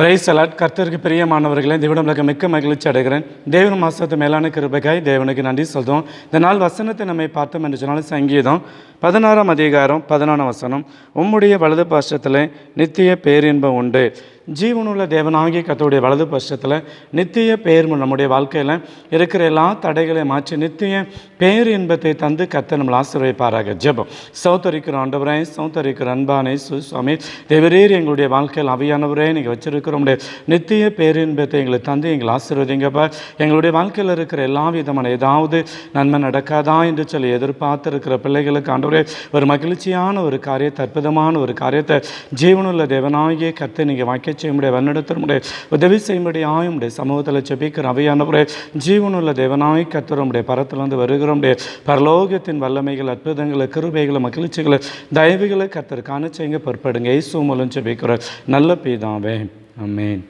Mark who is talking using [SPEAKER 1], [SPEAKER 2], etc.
[SPEAKER 1] Price allot கர்த்தருக்கு பிரியமானவர்களே தேவனம்லக்க மிக்க மகிழ்ச்சி அடைகிறேன். தேவன மாசத்து மேலான கிருபைக்காய் தேவனுக்கு நன்றி சொல்கிறோம். இந்த நாள் வசனத்தை நம்மை பார்த்தோம் என்று சொன்னாலும் சங்கீதம் பதினாறாம் அதிகாரம் பதினாறாம் வசனம். உம்முடைய வலது பாஷத்தில் நித்திய பேரின்பம் உண்டு. ஜீவனுள்ள தேவனாகிய கத்தோடைய வலது பட்சத்தில் நித்திய பேர் நம்முடைய வாழ்க்கையில் இருக்கிற எல்லா தடைகளையும் மாற்றி நித்திய பேர் இன்பத்தை தந்து கத்த நம்மளை ஆசீர்வதிப்பாராக. ஜெபம். சௌத்தரிக்கிற ஆண்டவரே சௌத்தரிக்கிற அன்பானே சுவாமி தேவரீர் எங்களுடைய வாழ்க்கையில் அவையானவரே நீங்கள் வச்சிருக்கிற நித்திய பேரின்பத்தை எங்களுக்கு தந்து எங்களை ஆசீர்வதிங்கப்பா. எங்களுடைய வாழ்க்கையில் இருக்கிற எல்லா விதமான ஏதாவது நன்மை நடக்காதா என்று சொல்லி எதிர்பார்த்து இருக்கிற பிள்ளைகளுக்கு ஆண்டவரே ஒரு மகிழ்ச்சியான ஒரு காரியத்தை அற்புதமான ஒரு காரியத்தை ஜீவனுள்ள தேவனாகிய கத்தை நீங்கள் வாக்கி செய்யும்படி முடியாது உதவி செய்யும்படி முடியாது உடைய சமூகத்தில் செபிக்கிற அவையானவரே ஜீவனுள்ள தேவனாய் கத்துறமுடைய பரத்திலிருந்து வருகிறோமுடைய பரலோகத்தின் வல்லமைகள் அற்புதங்களை கிருபைகளை மகிழ்ச்சிகளை தயவுகளை கத்தர் காண செய்யுங்க பொறுப்படுங்க. இயேசு மூலம் ஜெபிக்கிற நல்ல பீதாவே. அமேன்